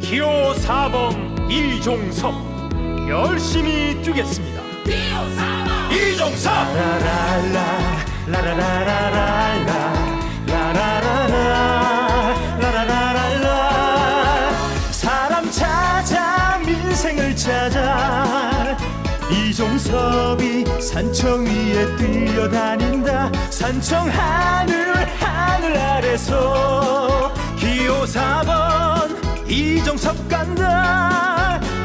기호 4번 이종섭 열심히 뛰겠습니다. 이종섭 라라라 라라라라라 라라라라 라라라라 사람 찾아 민생을 찾아 이종섭이 산청 위에 뛰어다닌다 산청 하늘 하늘 아래서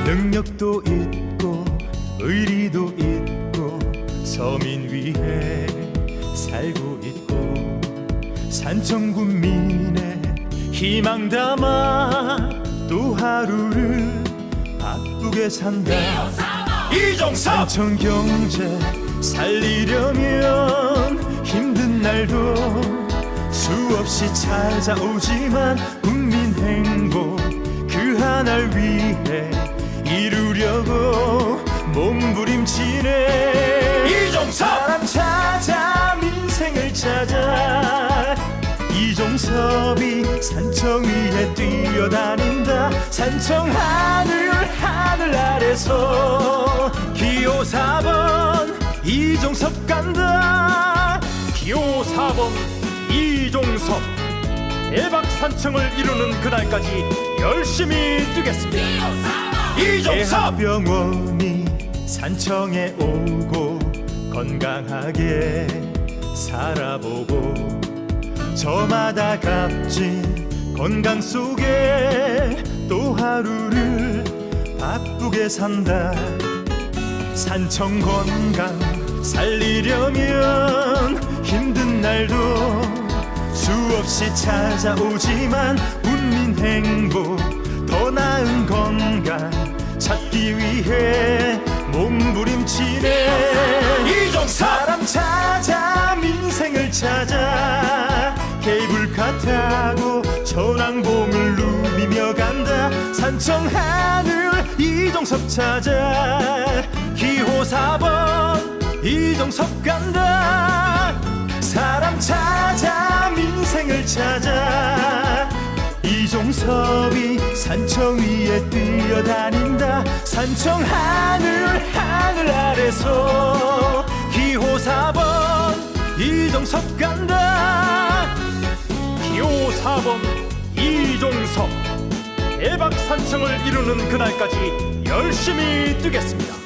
능력도 있고 의리도 있고 서민 위해 살고 있고 산청 군민의 희망 담아 또 하루를 바쁘게 산다. 이종섭! 산청 경제 살리려면 힘든 날도 수없이 찾아오지만 국민 행복 그 하나를 위해 이루려고 몸부림치네. 이종섭! 사람 찾아 민생을 찾아. 이종섭이 산청 위에 뛰어다닌다. 산청 하늘 하늘 아래서 기호 4번 이종섭 간다. 기호 4번 이종섭. 대박 산청을 이루는 그날까지 열심히 뛰겠습니다. 이종섭 대학병원이 산청에 오고 건강하게 살아보고 저마다 값진 건강 속에 또 하루를 바쁘게 산다. 산청 건강 살리려면 힘든 날도 수없이 찾아오지만 국민 행복 더 나은 건강 위해 몸부림치네. 이종섭. 사람 찾아 민생을 찾아. 케이블카 타고 천왕봉을 누비며 간다. 산청 하늘 이종섭 찾아. 기호 4번 이종섭 간다. 사람 찾아 민생을 찾아. 이종섭이 산청 위에 뛰어다닌다 산청 하늘 하늘 아래서 기호 4번 이종섭 간다 기호 4번 이종섭 대박 산청을 이루는 그날까지 열심히 뛰겠습니다.